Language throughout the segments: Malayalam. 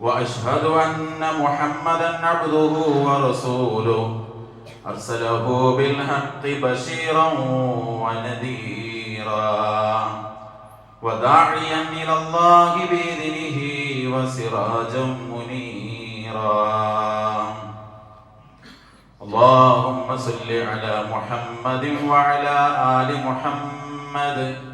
وأشهد أن محمدا عبده ورسوله. أرسله بالحق بشيرا ونذيرا. وداعيا إلى الله بإذنه وسراجا منيرا. اللهم صل على محمد وعلى آل محمد.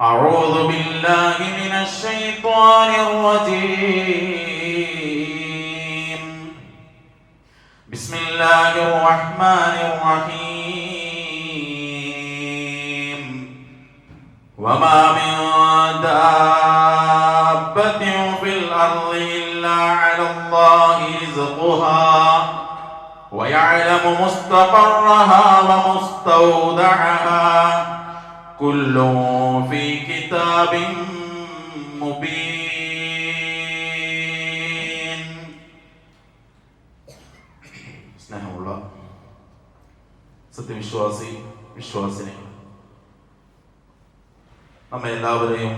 أعوذ بالله من الشيطان الرجيم. بسم الله الرحمن الرحيم. وما من دابة في الأرض إلا على الله رزقها. ويعلم مستقرها ومستودعها. كل في كتاب مبين സ്നേഹമുള്ള സത്യവിശ്വാസി വിശ്വാസിനികൾ നമ്മെ എല്ലാവരെയും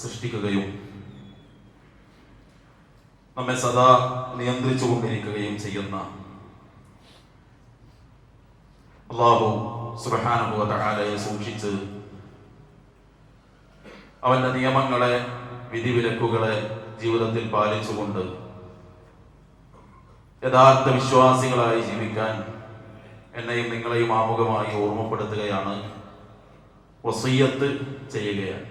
സൃഷ്ടിക്കുകയും നമ്മെ സദാ നിയന്ത്രിച്ചു കൊണ്ടിരിക്കുകയും ചെയ്യുന്ന അള്ളാഹു സുബഹാനുഭവതകാലയെ സൂക്ഷിച്ച് അവന്റെ നിയമങ്ങളെ വിധിവിലക്കുകളെ ജീവിതത്തിൽ പാലിച്ചുകൊണ്ട് യഥാർത്ഥ വിശ്വാസികളായി ജീവിക്കാൻ എന്നെയും നിങ്ങളെയും ആമുഖമായി ഓർമ്മപ്പെടുത്തുകയാണ്. വസീയത്ത് ചെയ്യുകയാണ്.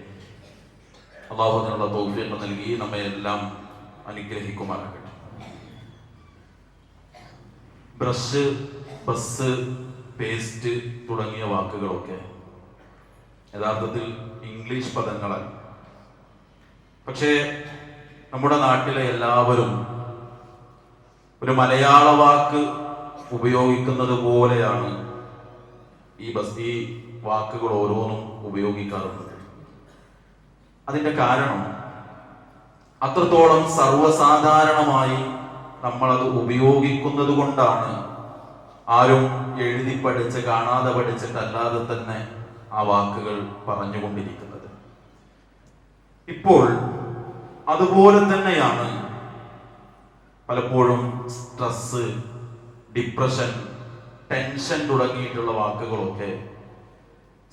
അള്ളാഹുദിനുള്ള തൗഫീഖ് നൽകി നമ്മെ എല്ലാം അനുഗ്രഹിക്കുമാറാകട്ടെ. ബ്രഷ് ബസ് പേസ്റ്റ് തുടങ്ങിയ വാക്കുകളൊക്കെ യഥാർത്ഥത്തിൽ ഇംഗ്ലീഷ് പദങ്ങളല്ല പക്ഷേ നമ്മുടെ നാട്ടിലെ എല്ലാവരും ഒരു മലയാള വാക്ക് ഉപയോഗിക്കുന്നത് പോലെയാണ് ഈ ബസ് ഈ വാക്കുകൾ ഓരോന്നും ഉപയോഗിക്കാറുള്ളത്. അതിന്റെ കാരണം അത്രത്തോളം സർവസാധാരണമായി നമ്മളത് ഉപയോഗിക്കുന്നത് കൊണ്ടാണ് ആരും എഴുതി പഠിച്ച് കാണാതെ പഠിച്ചിട്ടല്ലാതെ തന്നെ ആ വാക്കുകൾ പറഞ്ഞുകൊണ്ടിരിക്കുന്നത്. ഇപ്പോൾ അതുപോലെ തന്നെയാണ് പലപ്പോഴും സ്ട്രെസ് ഡിപ്രഷൻ ടെൻഷൻ തുടങ്ങിയിട്ടുള്ള വാക്കുകളൊക്കെ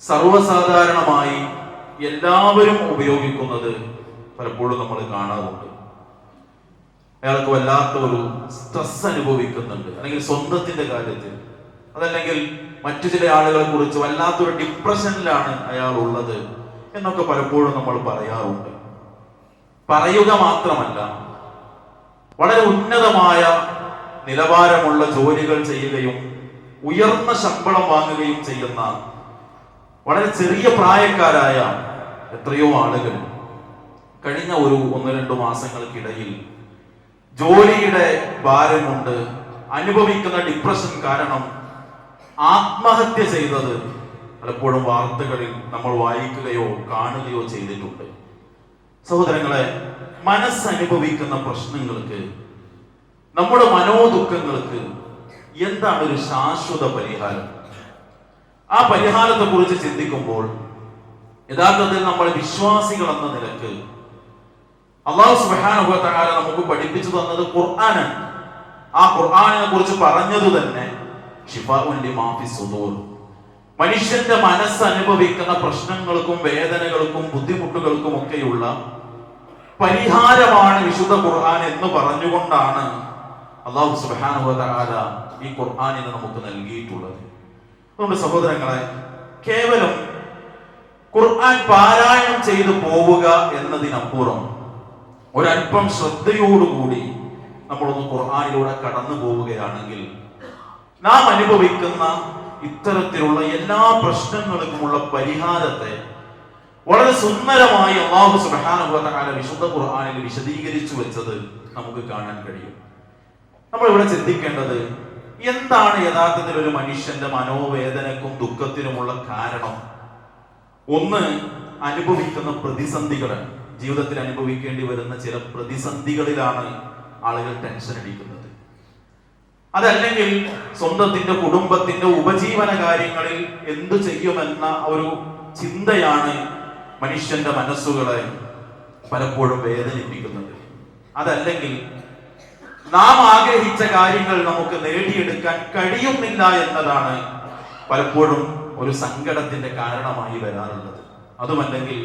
സർവസാധാരണമായി എല്ലാവരും ഉപയോഗിക്കുന്നത് പലപ്പോഴും നമ്മൾ കാണാറുണ്ട്. അയാൾക്ക് വല്ലാത്ത ഒരു സ്ട്രെസ് അനുഭവിക്കുന്നുണ്ട്. അല്ലെങ്കിൽ സ്വന്തത്തിന്റെ കാര്യത്തിൽ അതല്ലെങ്കിൽ മറ്റു ചില ആളുകളെ കുറിച്ച് വല്ലാത്തൊരു ഡിപ്രഷനിലാണ് അയാൾ ഉള്ളത് എന്നൊക്കെ പലപ്പോഴും നമ്മൾ പറയാറുണ്ട്. പറയുക മാത്രമല്ല വളരെ ഉന്നതമായ നിലവാരമുള്ള ജോലികൾ ചെയ്യുകയും ഉയർന്ന ശമ്പളം വാങ്ങുകയും ചെയ്യുന്ന വളരെ ചെറിയ പ്രായക്കാരായ എത്രയോ ആളുകൾ കഴിഞ്ഞ ഒരു ഒന്ന് രണ്ട് മാസങ്ങൾക്കിടയിൽ ജോലിയുടെ ഭാരം കൊണ്ട് അനുഭവിക്കുന്ന ഡിപ്രഷൻ കാരണം ആത്മഹത്യ ചെയ്തത് പലപ്പോഴും വാർത്തകളിൽ നമ്മൾ വായിക്കുകയോ കാണുകയോ ചെയ്തിട്ടുണ്ട്. സഹോദരങ്ങളെ മനസ്സനുഭവിക്കുന്ന പ്രശ്നങ്ങൾക്ക് നമ്മുടെ മനോദുഃഖങ്ങൾക്ക് എന്താണ് ഒരു ശാശ്വത പരിഹാരം? ആ പരിഹാരത്തെ കുറിച്ച് ചിന്തിക്കുമ്പോൾ യഥാർത്ഥത്തിൽ നമ്മൾ വിശ്വാസികൾ എന്ന നിലയ്ക്ക് അള്ളാഹു സുബാനുഭവത്താല നമുക്ക് പഠിപ്പിച്ചു തന്നത് ഖുർആനാണ്. ആ ഖുർആാനിനെ കുറിച്ച് പറഞ്ഞത് തന്നെ മനുഷ്യന്റെ മനസ്സ് അനുഭവിക്കുന്ന പ്രശ്നങ്ങൾക്കും വേദനകൾക്കും ബുദ്ധിമുട്ടുകൾക്കും ഒക്കെയുള്ള പരിഹാരമാണ് വിശുദ്ധ ഖുർആൻ എന്ന് പറഞ്ഞുകൊണ്ടാണ് അള്ളാഹു സുബാനുഭവത്താല ഈ ഖുർആാനിനെ നമുക്ക് നൽകിയിട്ടുള്ളത്. അതുകൊണ്ട് സഹോദരങ്ങളെ കേവലം ഖുർആൻ പാരായണം ചെയ്തു പോവുക എന്നതിനപ്പുറം ഒരല്പം ശ്രദ്ധയോടുകൂടി നമ്മളൊന്ന് ഖുർആാനിലൂടെ കടന്നു പോവുകയാണെങ്കിൽ നാം അനുഭവിക്കുന്ന ഇത്തരത്തിലുള്ള എല്ലാ പ്രശ്നങ്ങൾക്കുമുള്ള പരിഹാരത്തെ വളരെ സുന്ദരമായി അള്ളാഹു സുബാനുഭവത്താല വിശുദ്ധ ഖുർആാനിൽ വിശദീകരിച്ചു വെച്ചത് നമുക്ക് കാണാൻ കഴിയും. നമ്മൾ ഇവിടെ ചിന്തിക്കേണ്ടത് എന്താണ് യഥാർത്ഥത്തിൽ ഒരു മനുഷ്യന്റെ മനോവേദനക്കും ദുഃഖത്തിനുമുള്ള കാരണം? ഒന്ന് അനുഭവിക്കുന്ന പ്രതിസന്ധികൾ ജീവിതത്തിൽ അനുഭവിക്കേണ്ടി വരുന്ന ചില പ്രതിസന്ധികളിലാണ് ആളുകൾ ടെൻഷൻ അടിക്കുന്നത്. അതല്ലെങ്കിൽ സ്വന്തത്തിന്റെ കുടുംബത്തിന്റെ ഉപജീവന കാര്യങ്ങളിൽ എന്തു ചെയ്യുമെന്ന ഒരു ചിന്തയാണ് മനുഷ്യന്റെ മനസ്സുകളെ പലപ്പോഴും വേദനിപ്പിക്കുന്നത്. അതല്ലെങ്കിൽ നാം ആഗ്രഹിച്ച കാര്യങ്ങൾ നമുക്ക് നേടിയെടുക്കാൻ കഴിയുന്നില്ല എന്നതാണ് പലപ്പോഴും ഒരു സങ്കടത്തിന്റെ കാരണമായി വരാറുള്ളത്. അതുമല്ലെങ്കിൽ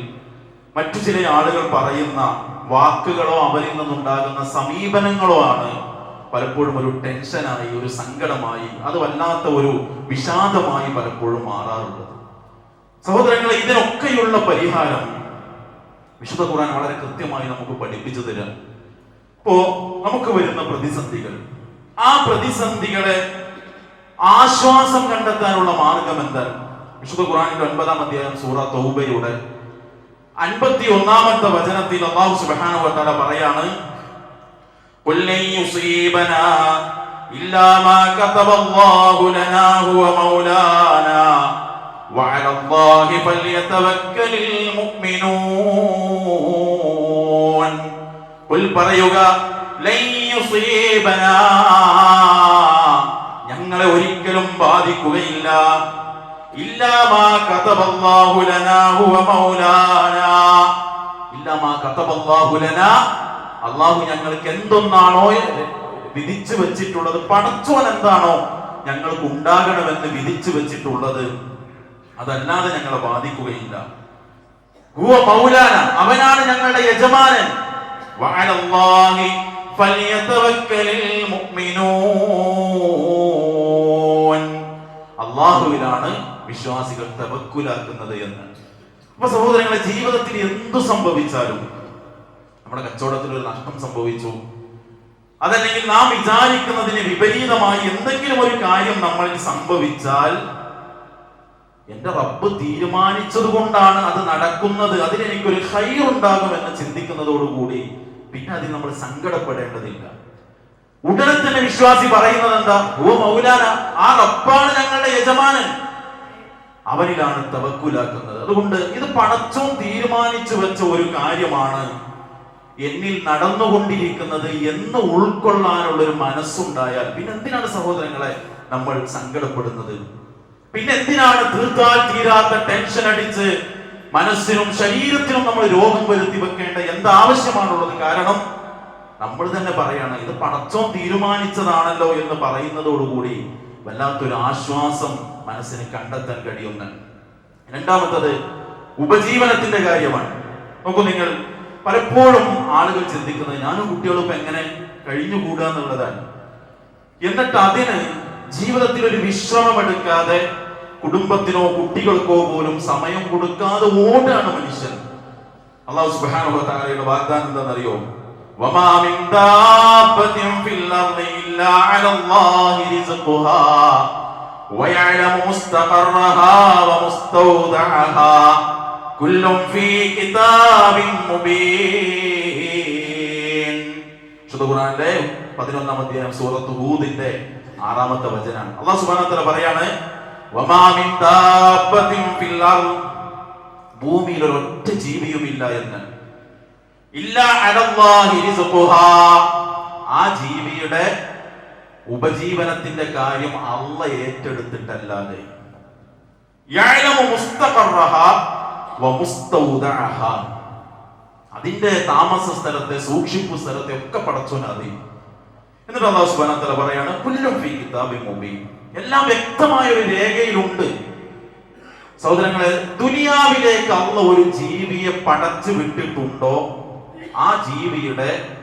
മറ്റു ചില ആളുകൾ പറയുന്ന വാക്കുകളോ അവരിൽ നിന്നുണ്ടാകുന്ന സമീപനങ്ങളോ ആണ് പലപ്പോഴും ഒരു ടെൻഷനായി ഒരു സങ്കടമായി അത് വല്ലാത്ത ഒരു വിഷാദമായി പലപ്പോഴും മാറാറുള്ളത് സഹോദരങ്ങളെ ഇതിനൊക്കെയുള്ള പരിഹാരം വിശുദ്ധ ഖുർആൻ വളരെ കൃത്യമായി നമുക്ക് പഠിപ്പിച്ചു തരാം. ഇപ്പോ നമുക്ക് വരുന്ന പ്രതിസന്ധികൾ. ആ പ്രതിസന്ധികളെ ആശ്വാസം കണ്ടെത്താനുള്ള മാർഗം എന്താണ് വിശുദ്ധ ഖുറാനിന്റെ ഒൻപതാം അധ്യായം സൂറ തൗബയുടെ അൻപത്തി ഒന്നാമത്തെ വചനത്തിൽ അള്ളാഹു സുബ്ഹാനഹു വതആല പറയാണ് قل لن يصيبنا إلا ما كتب الله لنا هو مولانا وعلى الله فليتوكل المؤمنون قل പറയുക ലൻ യുസീബനാ ഞങ്ങളെ ഒരിക്കലും ബാധിക്കുകയില്ല ഇല്ലാ മാ കതബല്ലാഹു ലനാ ഹുവ മൗലാനാ ഇല്ലാ മാ കതബല്ലാഹു ലനാ അള്ളാഹു ഞങ്ങൾക്ക് എന്തൊന്നാണോ വിധിച്ചു വെച്ചിട്ടുള്ളത് പടച്ചോൻ എന്താണോ ഞങ്ങൾക്ക് ഉണ്ടാകണമെന്ന് വിധിച്ചു വെച്ചിട്ടുള്ളത് അതല്ലാതെ ഞങ്ങളെ ബാധിക്കുകയില്ല. അവനാണ് ഞങ്ങളുടെ യജമാനൻ. വഅലല്ലാഹി മുഅ്മിനൂൻ. വിശ്വാസികൾ തവക്കുലാക്കുന്നത് എന്ന്. അപ്പൊ സഹോദരങ്ങളെ ജീവിതത്തിൽ എന്തു സംഭവിച്ചാലും നമ്മുടെ കച്ചവടത്തിൽ ഒരു നഷ്ടം സംഭവിച്ചു. അതല്ലെങ്കിൽ നാം വിചാരിക്കുന്നതിന് വിപരീതമായി എന്തെങ്കിലും ഒരു കാര്യം നമ്മൾക്ക് സംഭവിച്ചാൽ എന്റെ റബ്ബ് തീരുമാനിച്ചത് കൊണ്ടാണ് അത് നടക്കുന്നത്. അതിനെനിക്കൊരു ഹൈ ഹൈർ ഉണ്ടാകുമെന്ന് ചിന്തിക്കുന്നതോടുകൂടി പിന്നെ അതിൽ നമ്മൾ സങ്കടപ്പെടേണ്ടതില്ല. ഉടനെ തന്നെ വിശ്വാസി പറയുന്നത് എന്താ? ഓ മൗലാന ആ റബ്ബാണ് ഞങ്ങളുടെ യജമാനൻ. അവനിലാണ് തവക്കുലാക്കുന്നത്. അതുകൊണ്ട് ഇത് പടച്ചോൻ തീരുമാനിച്ചു വെച്ച ഒരു കാര്യമാണ് എന്നിൽ നടന്നുകൊണ്ടിരിക്കുന്നത് എന്ന് ഉൾക്കൊള്ളാനുള്ള ഒരു മനസ്സുണ്ടായാൽ പിന്നെ എന്തിനാണ് സഹോദരങ്ങളെ നമ്മൾ സങ്കടപ്പെടുന്നത്? പിന്നെ എന്തിനാണ് തീർത്താൽ തീരാത്ത ടെൻഷൻ അടിച്ച് മനസ്സിനും ശരീരത്തിനും നമ്മൾ രോഗം വരുത്തി വെക്കേണ്ട എന്താവശ്യമാണുള്ളത്? കാരണം നമ്മൾ തന്നെ പറയാണ് ഇത് പടച്ചോൻ തീരുമാനിച്ചതാണല്ലോ എന്ന് പറയുന്നതോടുകൂടി വല്ലാത്തൊരു ആശ്വാസം മനസ്സിന് കണ്ടെത്താൻ കഴിയുന്നു രണ്ടാമത്തത് ഉപജീവനത്തിന്റെ കാര്യമാണ്. നോക്കൂ നിങ്ങൾ പലപ്പോഴും ആളുകൾ ചിന്തിക്കുന്നത് ഞാനും കുട്ടികളും ഇപ്പൊ എങ്ങനെ കഴിഞ്ഞുകൂടുക എന്നുള്ളതാണ് എന്നിട്ട് അതിന് ജീവിതത്തിൽ ഒരു വിശ്രമം എടുക്കാതെ കുടുംബത്തിനോ കുട്ടികൾക്കോ പോലും സമയം കൊടുക്കാതെ ഓടാണ് മനുഷ്യൻ അള്ളാഹു സുബ്ഹാനഹു വ തആലയുടെ വാഗ്ദാനം എന്താണെന്നറിയോ വമാ മിൻ ദാബത്തിൻ ഫിൽ അർളി ഇല്ലാ അലല്ലാഹി റിസ്ഖുഹാ ويعلم مستقرها ومستودعها കുല്ലും ഫീ കിതാബിൻ മുബീൻ. ഖുർആനിലെ 11 അധ്യായം ആറാമത്തെ വചനാണ്. അല്ലാഹു സുബ്ഹാനഹു പറയാണ് വമാ മിൻ ഫിൽ ഭൂമിയിൽ ഒരൊറ്റ ജീവിയുമില്ല എന്ന്. ആ ജീവിയുടെ ഉപജീവനത്തിന്റെ കാര്യം അള്ള ഏറ്റെടുത്തിട്ടല്ലാതെ. അതിന്റെ താമസ സ്ഥലത്തെ സൂക്ഷിപ്പ് സ്ഥലത്തെ ഒക്കെ പടച്ചോൻ അറിയും എന്നിട്ട് അള്ളാഹു സുബ്ഹാനഹു വ പറയാണ് ഫീ കിതാബി മുബീൻ. എല്ലാം വ്യക്തമായ ഒരു രേഖയിലുണ്ട്. സഹോദരങ്ങളെ ദുനിയാവിലേക്ക് അള്ള ഒരു ജീവിയെ പടച്ചു വിട്ടിട്ടുണ്ടോ? ആ ജീവിയുടെ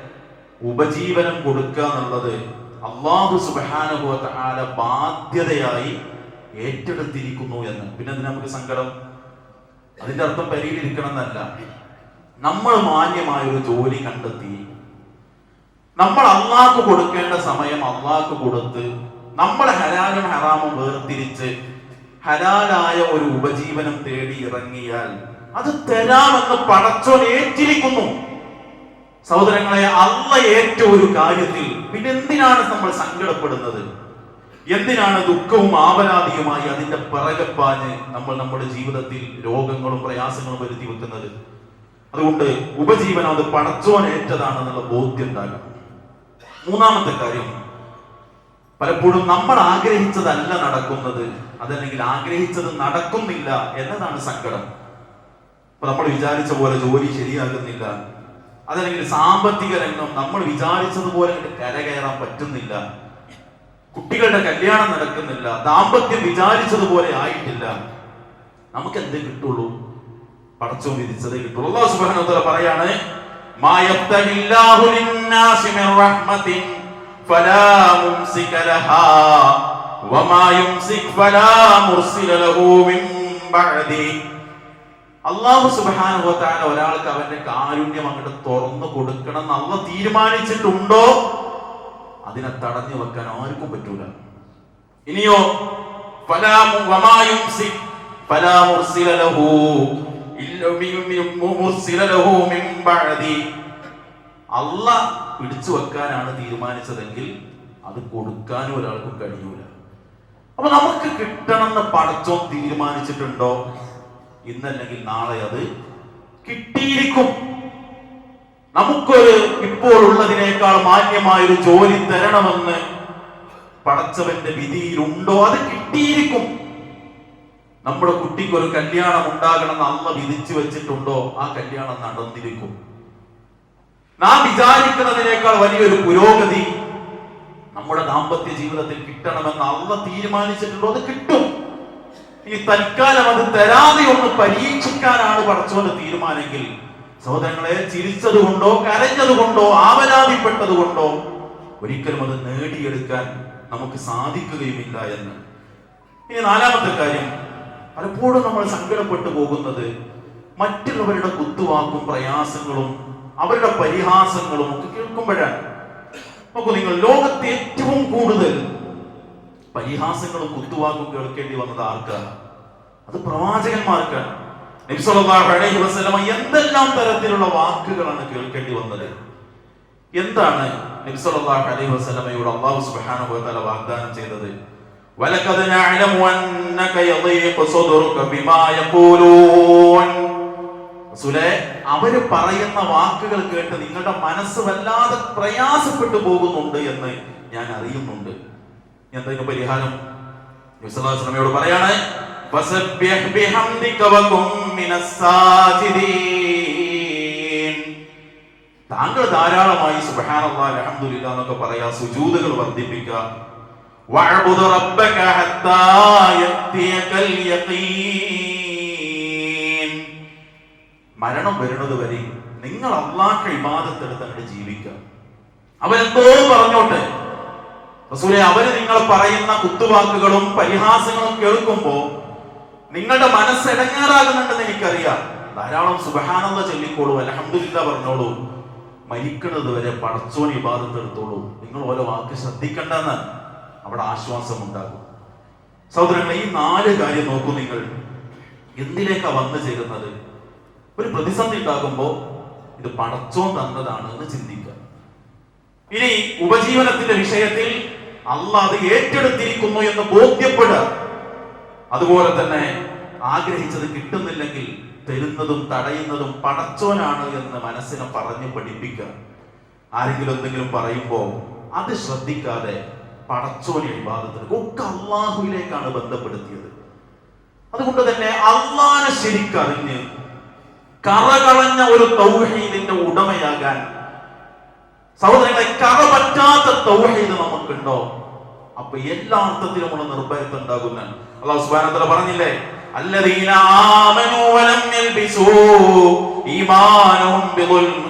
ഉപജീവനം കൊടുക്കുക എന്നുള്ളത് അള്ളാഹു സുബാനുഭവത്താല ബാധ്യതയായി ഏറ്റെടുത്തിരിക്കുന്നു എന്ന്. പിന്നെ നമുക്ക് സങ്കടം? അതിന്റെ അർത്ഥം പരിഹരിക്കണം എന്നല്ല നമ്മൾ മാന്യമായ ഒരു ജോലി കണ്ടെത്തി നമ്മൾ അള്ളാക്ക് കൊടുക്കേണ്ട സമയം അള്ളാക്ക് കൊടുത്ത് നമ്മൾ ഹലാലും ഹറാമും വേർതിരിച്ച് ഹലാലായ ഒരു ഉപജീവനം തേടി ഇറങ്ങിയാൽ അത് തരാമെന്ന് പടച്ചോൻ ഏറ്റിരിക്കുന്നു. സഹോദരങ്ങളെ അള്ള ഏറ്റ ഒരു കാര്യത്തിൽ പിന്നെ എന്തിനാണ് നമ്മൾ സങ്കടപ്പെടുന്നത്? എന്തിനാണ് ദുഃഖവും ആപരാധിയുമായി അതിന്റെ പിറകപ്പാഞ്ഞ് നമ്മൾ നമ്മുടെ ജീവിതത്തിൽ രോഗങ്ങളും പ്രയാസങ്ങളും വരുത്തി വെക്കുന്നത്? അതുകൊണ്ട് ഉപജീവനം അത് പടച്ചോൻ ഏറ്റതാണെന്നുള്ള ബോധ്യം ഉണ്ടാകണം. മൂന്നാമത്തെ കാര്യം പലപ്പോഴും നമ്മൾ ആഗ്രഹിച്ചതല്ല നടക്കുന്നത്. അതല്ലെങ്കിൽ ആഗ്രഹിച്ചത് നടക്കുന്നില്ല എന്നതാണ് സങ്കടം. ഇപ്പൊ നമ്മൾ വിചാരിച്ച പോലെ ജോലി ശരിയാകുന്നില്ല. അതല്ലെങ്കിൽ സാമ്പത്തിക രംഗം നമ്മൾ വിചാരിച്ചതുപോലെ കരകയറാൻ പറ്റുന്നില്ല. കുട്ടികളുടെ കല്യാണം നടക്കുന്നില്ല. ദാമ്പത്യം വിചാരിച്ചതുപോലെ ആയിട്ടില്ല. നമുക്ക് എന്തേ കിട്ടുള്ളൂ? പടച്ചോ വിധിച്ചതേ കിട്ടുള്ളൂ. അള്ളാഹു പറയാണ് മാ ലിന്നാസി മിർ ഫലാ ഫലാ മുർസില ലഹു മിൻ ബഅദി. അള്ളാഹു ഒരാൾക്ക് അവന്റെ കാരുണ്യം അങ്ങോട്ട് തുറന്നു കൊടുക്കണം എന്ന് അള്ള തീരുമാനിച്ചിട്ടുണ്ടോ? അതിനെ തടഞ്ഞു വെക്കാൻ ആർക്കും പറ്റൂല. ഇനിയോ അല്ല പിടിച്ചു വെക്കാനാണ് തീരുമാനിച്ചതെങ്കിൽ അത് കൊടുക്കാനും ഒരാൾക്കും കഴിയൂല. അപ്പൊ നമുക്ക് കിട്ടണമെന്ന് പടച്ചോ തീരുമാനിച്ചിട്ടുണ്ടോ? ഇന്നല്ലെങ്കിൽ നാളെ അത് കിട്ടിയിരിക്കും. നമുക്കൊരു ഇപ്പോൾ ഉള്ളതിനേക്കാൾ മാന്യമായൊരു ജോലി തരണമെന്ന് പടച്ചവന്റെ വിധിയിലുണ്ടോ? അത് കിട്ടിയിരിക്കും. നമ്മുടെ കുട്ടിക്ക് ഒരു കല്യാണം ഉണ്ടാകണമെന്ന് അമ്മ വിധിച്ചു വെച്ചിട്ടുണ്ടോ? ആ കല്യാണം നടന്നിരിക്കും. നാം വിചാരിക്കുന്നതിനേക്കാൾ വലിയൊരു പുരോഗതി നമ്മുടെ ദാമ്പത്യ ജീവിതത്തിൽ കിട്ടണമെന്ന് അമ്മ തീരുമാനിച്ചിട്ടുണ്ടോ? അത് കിട്ടും. ഈ തൽക്കാലം അത് തരാതെ ഒന്ന് പരീക്ഷിക്കാനാണ് പടച്ചവന്റെ തീരുമാനെങ്കിൽ സഹോദരങ്ങളെ ചിരിച്ചതുകൊണ്ടോ കരഞ്ഞതുകൊണ്ടോ കരഞ്ഞത് കൊണ്ടോ ആവലാതിപ്പെട്ടത് കൊണ്ടോ ഒരിക്കലും അത് നേടിയെടുക്കാൻ നമുക്ക് സാധിക്കുകയുമില്ല എന്ന്. ഇനി നാലാമത്തെ കാര്യം പലപ്പോഴും നമ്മൾ സങ്കടപ്പെട്ടു പോകുന്നത് മറ്റുള്ളവരുടെ കുത്തുവാക്കും പ്രയാസങ്ങളും അവരുടെ പരിഹാസങ്ങളും ഒക്കെ കേൾക്കുമ്പോഴാണ്. നോക്കൂ നിങ്ങൾ ലോകത്ത് ഏറ്റവും കൂടുതൽ പരിഹാസങ്ങളും കുത്തുവാക്കും കേൾക്കേണ്ടി വന്നത് ആർക്കാണ്? അത് പ്രവാചകന്മാർക്കാണ്. അലൈഹി വസല്ലമ എന്തെല്ലാം തരത്തിലുള്ള വാക്കുകളാണ് കേൾക്കേണ്ടി വന്നത്? എന്താണ് നബി സല്ലല്ലാഹു അലൈഹി വസല്ലമയോട് അല്ലാഹു സുബ്ഹാനഹു വ വാഗ്ദാനം ചെയ്തത്? വലഖദ് നഅലമു അന്നക യദീഖു സദ്റുക ബിമാ യഖൂലൂൻ. റസൂലേ അവർ പറയുന്ന വാക്കുകൾ കേട്ട് നിങ്ങളുടെ മനസ്സ് വല്ലാതെ പ്രയാസപ്പെട്ടു പോകുന്നുണ്ട് എന്ന് ഞാൻ അറിയുന്നുണ്ട്. എന്തെങ്കിലും പരിഹാരം നബി സല്ലല്ലാഹു അലൈഹി വസല്ലമയോട് പറയാണ്? ഫസബ്ബിഹ് بحمدك وكن من الساجدين. താങ്കൾ ധാരാളമായി സുബ്ഹാനല്ലാഹ് അൽഹംദുലില്ലാഹ് എന്നൊക്കെ പറയാ സുജൂദുകൾ വർദ്ധിപ്പിക്കുക വഅബ്ദു റബ്ബക ഹത്താ യത്തിയകൽ യഖീൻ മരണം വരുന്നത് വരെ നിങ്ങൾ അള്ളാഹ് ഇബാദത്ത് അങ്ങോട്ട് ജീവിക്കുക അവരെന്തോ പറഞ്ഞോട്ടെ. റസൂലെ അവർ നിങ്ങൾ പറയുന്ന കുത്തുവാക്കുകളും പരിഹാസങ്ങളും കേൾക്കുമ്പോ നിങ്ങളുടെ മനസ്സ് ഇടങ്ങാറാകുന്നുണ്ടെന്ന് എനിക്കറിയാം. ധാരാളം സുബഹാനന്ദ ചൊല്ലിക്കോളൂ അലഹമില്ല പറഞ്ഞോളൂ. മരിക്കുന്നത് വരെ പടച്ചോൻ ഇബാദത്ത് എടുത്തോളൂ. നിങ്ങൾ ഓരോ വാക്ക് ശ്രദ്ധിക്കണ്ടെന്ന് അവിടെ ആശ്വാസം ഉണ്ടാകും സഹോദരങ്ങളെ ഈ നാല് കാര്യം നോക്കൂ നിങ്ങൾ. എന്തിലേക്കാ വന്നു ചേരുന്നത്? ഒരു പ്രതിസന്ധി ഉണ്ടാകുമ്പോൾ ഇത് പടച്ചോൻ തന്നതാണ് എന്ന് ചിന്തിക്കുക. ഇനി ഉപജീവനത്തിന്റെ വിഷയത്തിൽ അല്ല അത് ഏറ്റെടുത്തിരിക്കുന്നു എന്ന് ബോധ്യപ്പെടുക. അതുപോലെ തന്നെ ആഗ്രഹിച്ചത് കിട്ടുന്നില്ലെങ്കിൽ തരുന്നതും തടയുന്നതും പടച്ചോനാണ് എന്ന് മനസ്സിനെ പറഞ്ഞു പഠിപ്പിക്കുക. ആരെങ്കിലും എന്തെങ്കിലും പറയുമ്പോൾ അത് ശ്രദ്ധിക്കാതെ പടച്ചോനെ വിവാദത്തിന് ഒക്കെ അള്ളാഹുവിലേക്കാണ് ബന്ധപ്പെടുത്തിയത്. അതുകൊണ്ട് തന്നെ അള്ളാനെ ശരിക്കറിഞ്ഞ് കറകളഞ്ഞ ഒരു തൗഹീദിന്റെ ഉടമയാകാൻ സഹോദരങ്ങളെ കറ പറ്റാത്ത തൗഹീദ് നമുക്കുണ്ടോ? അപ്പൊ എല്ലാ അർത്ഥത്തിലുമുള്ള നിർഭയത്വം ഉണ്ടാകുന്ന അള്ളാഹു സുബ്ഹാനഹു പറഞ്ഞില്ലേ الذين آمنوا ولم يلبسوا إيمانهم بظلم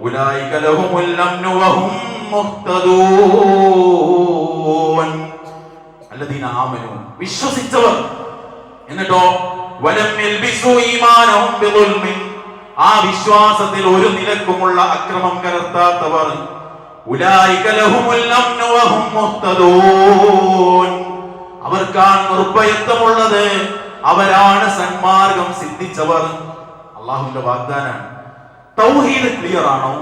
أولئك لهم الأمن وهم مهتدون الذين آمنوا വിശ്വസിച്ചവർ എന്നിട്ടോ വലം യൽബിസു ഈമാനഹും ബിദുൽമിൻ ആ വിശ്വാസത്തിൽ ഒരു നിലക്കുമുള്ള അക്രമം കലർത്താത്തവർ അവർക്കാണ് നിർഭയത്വമുള്ളത്. അവരാണ് സന്മാർഗം സിദ്ധിച്ചവർ. അള്ളാഹുവിന്റെ വാഗ്ദാനാണ്. തൗഹീദ് ക്ലിയർ ആണോ?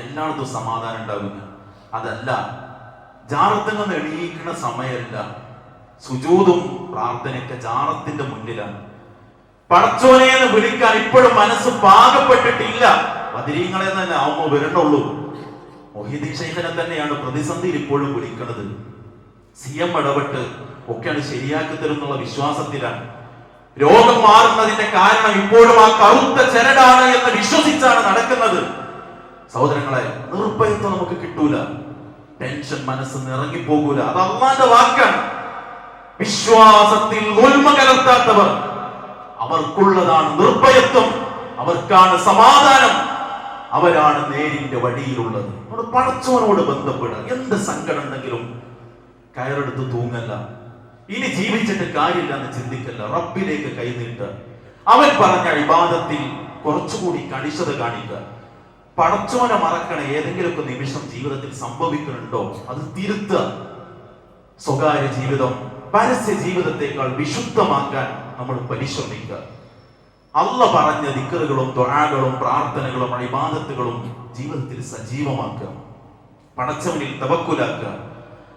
എല്ലായിടത്തും സമാധാനം ഉണ്ടാകുന്നു അതല്ല ജാറത്തിൽ എണീക്കുന്ന സമയമല്ല സുജൂതും പ്രാർത്ഥനയൊക്കെ ജാറത്തിന്റെ മുന്നിലാണ്. പടച്ചോനെ എന്ന് വിളിക്കാൻ ഇപ്പോഴും മനസ്സ് പാകപ്പെട്ടിട്ടില്ല. ബദിരീങ്ങളെ തന്നെ ആവുമ്പോ വരണുള്ളൂ മൊഹീദ്ദീൻ ശൈഖനെ തന്നെയാണ് പ്രതിസന്ധിയിൽ ഇപ്പോഴും വിളിക്കുന്നത്. സി എം ഇടപെട്ട് ഒക്കെയാണ് ശരിയാക്കി തരുന്നുള്ള വിശ്വാസത്തിലാണ്. രോഗം മാറുന്നതിന്റെ കാരണം ഇപ്പോഴും ആ കറുത്ത ചരടാണ് എന്ന് വിശ്വസിച്ചാണ് നടക്കുന്നത്. സഹോദരങ്ങളെ നിർഭയത്വം നമുക്ക് കിട്ടൂല. ടെൻഷൻ മനസ്സ് നിറങ്ങിപ്പോകൂല അത് അള്ളാന്റെ വാക്കാണ്. വിശ്വാസത്തിൽ ഉൽമ കലർത്താത്തവർ. അവർക്കുള്ളതാണ് നിർഭയത്വം. അവർക്കാണ് സമാധാനം. അവരാണ് നേരിന്റെ വഴിയിലുള്ളത് നമ്മുടെ പടച്ചവനോട് ബന്ധപ്പെടുക. എന്ത് സങ്കടം ഉണ്ടെങ്കിലും കയറെടുത്ത് തൂങ്ങല്ല. ഇനി ജീവിച്ചിട്ട് കാര്യമില്ല എന്ന് ചിന്തിക്കല്ല. റബ്ബിലേക്ക് കൈനീട്ട് അവൻ പറഞ്ഞ വിവാദത്തിൽ കുറച്ചുകൂടി കണിശത കാണിക്കുക. പടച്ചോനെ മറക്കണ ഏതെങ്കിലുമൊക്കെ നിമിഷം ജീവിതത്തിൽ സംഭവിക്കുന്നുണ്ടോ? അത് തിരുത്തുക. സ്വകാര്യ ജീവിതം പരസ്യ ജീവിതത്തെക്കാൾ വിശുദ്ധമാക്കാൻ നമ്മൾ പരിശ്രമിക്കുക. അല്ല പറഞ്ഞ ദിക്കറുകളും തൊഴാകളും പ്രാർത്ഥനകളും അഴിബാദത്തുകളും ജീവിതത്തിൽ സജീവമാക്കുക. പടച്ചവനിൽ തവക്കുലാക്കുക.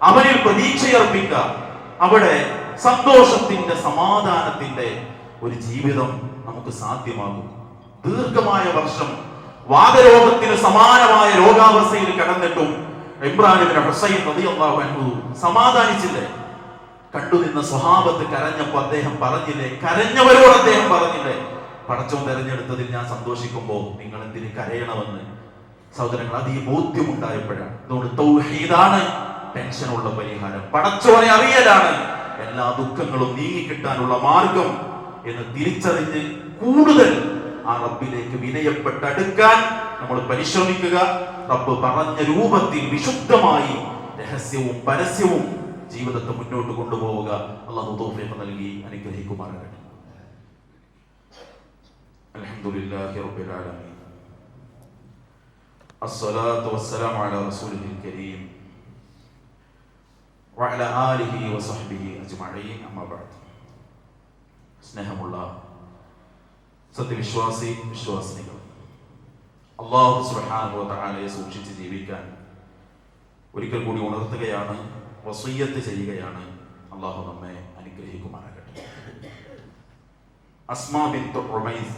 അവനിൽ പ്രതീക്ഷയർപ്പിക്കുക അവിടെ സന്തോഷത്തിന്റെ സമാധാനത്തിന്റെ ഒരു ജീവിതം നമുക്ക് സാധ്യമാകും. ദീർഘമായ വർഷം വാദരോഗത്തിന് സമാനമായ രോഗാവസ്ഥയിൽ കടന്നിട്ടും ഇബ്രാഹിമിന്റെ ഹുസൈൻ അൻഹു സമാധാനിച്ചില്ലേ? കണ്ടുനിന്ന സ്വഭാവത്ത് കരഞ്ഞപ്പോ അദ്ദേഹം പറഞ്ഞില്ലേ? കരഞ്ഞവരോട് അദ്ദേഹം പറഞ്ഞില്ലേ? പടച്ചോൻ തെരഞ്ഞെടുത്തതിൽ ഞാൻ സന്തോഷിക്കുമ്പോൾ നിങ്ങൾ എന്തിന് കരയണമെന്ന് സഹോദരങ്ങൾ അത് ഈ ബോധ്യമുണ്ടായപ്പോഴാണ്. അതുകൊണ്ട് തൗഹീദാണ് ടെൻഷനുള്ള പരിഹാരം. പടച്ചോനെ അറിയലാണ് എല്ലാ ദുഃഖങ്ങളും നീങ്ങിക്കിട്ടാനുള്ള മാർഗം എന്ന് തിരിച്ചറിഞ്ഞ് കൂടുതൽ ആ റബ്ബിലേക്ക് വിനയപ്പെട്ടടുക്കാൻ നമ്മൾ പരിശ്രമിക്കുക. റബ്ബ് പറഞ്ഞ രൂപത്തിൽ വിശുദ്ധമായി രഹസ്യവും പരസ്യവും ജീവിതത്തെ മുന്നോട്ട് കൊണ്ടുപോവുക. അള്ളാഹു തൗഫീഖ് നൽകി അനുഗ്രഹിക്കുമാറാകട്ടെ. അൽഹംദുലില്ലാഹി റബ്ബിൽ ആലമീൻ الصلاة والسلام على رسوله الكريم وعلى آله وصحبه أجمعين أما بعد സ്നേഹമുള്ള സത്യവിശ്വാസി വിശ്വാസിനികൾ അള്ളാഹു സുബ്ഹാനഹു വ തആലയെ സൂക്ഷിച്ച് ജീവിക്കാൻ ഒരിക്കൽ കൂടി ഉണർത്തുകയാണ് വസീയത്ത് ചെയ്യുകയാണ് അള്ളാഹു നമ്മെ അനുഗ്രഹിക്കുമാറാകട്ടെ അസ്മാ ബിൻതു ഉമൈസ്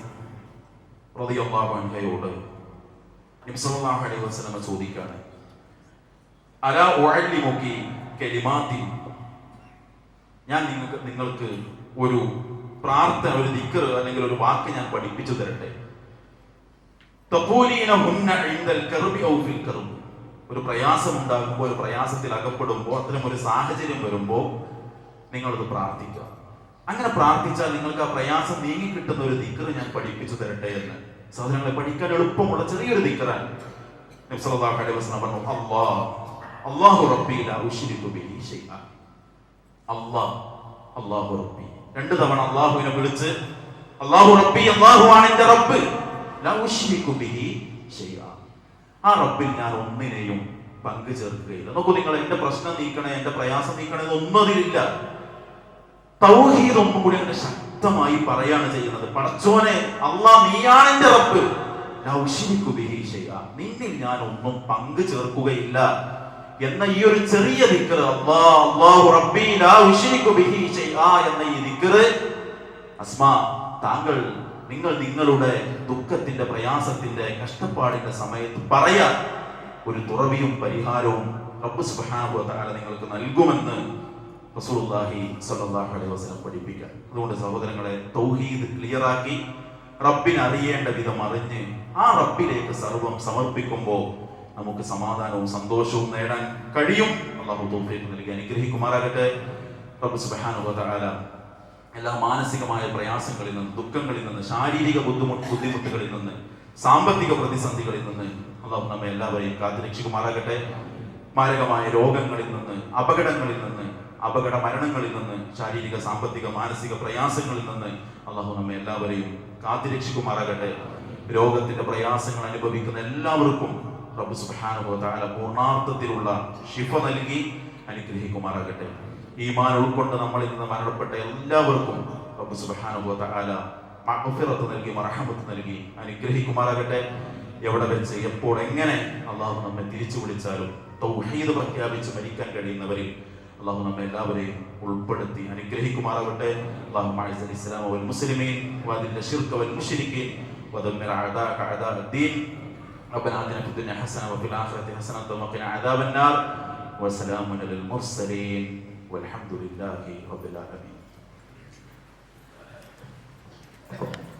സല്ലല്ലാഹു അലൈഹി ചോദിക്കാണ് അലാ ഉഅല്ലിമുകി കലിമാത്തിൻ? ഞാൻ നിങ്ങൾക്ക് നിങ്ങൾക്ക് ഒരു പ്രാർത്ഥന ഒരു ദിക്കർ അല്ലെങ്കിൽ ഒരു വാക്ക് ഞാൻ പഠിപ്പിച്ചു തരട്ടെ. ഒരു പ്രയാസം ഉണ്ടാകുമ്പോൾ ഒരു പ്രയാസത്തിൽ അകപ്പെടുമ്പോൾ അത്തരം ഒരു സാഹചര്യം വരുമ്പോൾ നിങ്ങളത് പ്രാർത്ഥിക്കുക. അങ്ങനെ പ്രാർത്ഥിച്ചാൽ നിങ്ങൾക്ക് ആ പ്രയാസം നീങ്ങി കിട്ടുന്ന ഒരു ദിക്കർ ഞാൻ പഠിപ്പിച്ചു തരട്ടെ എന്ന്. സഹോദരങ്ങളെ പഠിക്കാൻ എളുപ്പമുള്ള ചെറിയൊരു ദിക്കറാണ്. പറഞ്ഞു ഷൈഅ അല്ലാഹ് അല്ലാഹു റബ്ബി. രണ്ട് തവണ അള്ളാഹുവിനെ വിളിച്ച് അല്ലാഹു റബ്ബി അല്ലാഹു ആണ് എന്റെ റബ്ബ്. ആ റബ്ബിൽ ഞാൻ ഒന്നിനെയും പങ്കു ചേർക്കുകയില്ല. നോക്കൂ നിങ്ങൾ എന്റെ പ്രശ്നം നീക്കണേ എന്റെ പ്രയാസം നീക്കണേ അതിലില്ല. തൗഹീദ് കൂടി അങ്ങനെ ശക്തമായി പറയാണ് ചെയ്യുന്നത്. പടച്ചോനെ അള്ളാ നീയാണ് എന്റെ റബ്ബ്. നിന്നിൽ ഞാൻ ഒന്നും പങ്കു ചേർക്കുകയില്ല. എന്ന ഈ ഒരു ചെറിയ എന്ന ഈ അസ്മാ താങ്കൾ നിങ്ങൾ നിങ്ങളുടെ ദുഃഖത്തിന്റെ പ്രയാസത്തിന്റെ കഷ്ടപ്പാടിന്റെ സമയത്ത് പറയാൻ ഒരു തുറവിയും പരിഹാരവും റബ്ബ് നിങ്ങൾക്ക് നൽകുമെന്ന് റസൂലുള്ളാഹി സല്ലല്ലാഹു അലൈഹി വസല്ലം പഠിപ്പിക്കാൻ അതുകൊണ്ട് സഹോദരങ്ങളെ തൗഹീദ് ക്ലിയറാക്കി റബ്ബിനെ അറിയേണ്ട വിധം അറിഞ്ഞ് ആ റബ്ബിലേക്ക് സർവം സമർപ്പിക്കുമ്പോൾ നമുക്ക് സമാധാനവും സന്തോഷവും നേടാൻ കഴിയും. അള്ളാഹു തൗഫീഖ് നൽകി അനുഗ്രഹിക്കുമാറാകട്ടെ. റബ്ബ് സുബ്ഹാനഹു വ തആല എല്ലാ മാനസികമായ പ്രയാസങ്ങളിൽ നിന്ന് ദുഃഖങ്ങളിൽ നിന്ന് ശാരീരിക ബുദ്ധിമുട്ട് ബുദ്ധിമുട്ടുകളിൽ നിന്ന് സാമ്പത്തിക പ്രതിസന്ധികളിൽ നിന്ന് അള്ളാഹു നമ്മെ എല്ലാവരെയും കാത്തുരക്ഷിക്കുമാറാകട്ടെ. മാരകമായ രോഗങ്ങളിൽ നിന്ന് അപകടങ്ങളിൽ നിന്ന് അപകട മരണങ്ങളിൽ നിന്ന് ശാരീരിക സാമ്പത്തിക മാനസിക പ്രയാസങ്ങളിൽ നിന്ന് അള്ളാഹു നമ്മെ എല്ലാവരെയും കാത്തിരക്ഷിക്കുമാറാകട്ടെ. രോഗത്തിന്റെ പ്രയാസങ്ങൾ അനുഭവിക്കുന്ന എല്ലാവർക്കും റബ്ബ് സുബ്ഹാനഹു പൂർണാർത്ഥത്തിലുള്ള ശിഫ നൽകി അനുഗ്രഹിക്കുമാറാകട്ടെ. ഈമാൻ ഉൾക്കൊണ്ട് നമ്മളിൽ നിന്ന് മരണപ്പെട്ട എല്ലാവർക്കും റബ്ബ് സുബ്ഹാനഹു മഹഫിറത്ത് നൽകി മറഹമത്ത് നൽകി അനുഗ്രഹിക്കുമാറാകട്ടെ. എവിടെ വെച്ച് എപ്പോൾ എങ്ങനെ അള്ളാഹു നമ്മെ തിരിച്ചു വിളിച്ചാലും തൗഹീദ് പ്രഖ്യാപിച്ച് മരിക്കാൻ കഴിയുന്നവരിൽ അള്ളാഹു നമ്മെ എല്ലാവരെയും ഉൾപ്പെടുത്തി അനുഗ്രഹിക്കുമാറാവട്ടെ അള്ളാഹു മൈസൽ ഇസ്ലാം അവൽ മുസ്ലിമീൻ വദിന്റെ ഷിർക്ക് അവൽ മുഷരിക്കീൻ ودمر أعداءك أعداء الدين ربنا آتنا في الدنيا حسنة وفي الآخرة حسنة وقنا عذاب النار وسلام على المرسلين والحمد لله رب العالمين Thank you.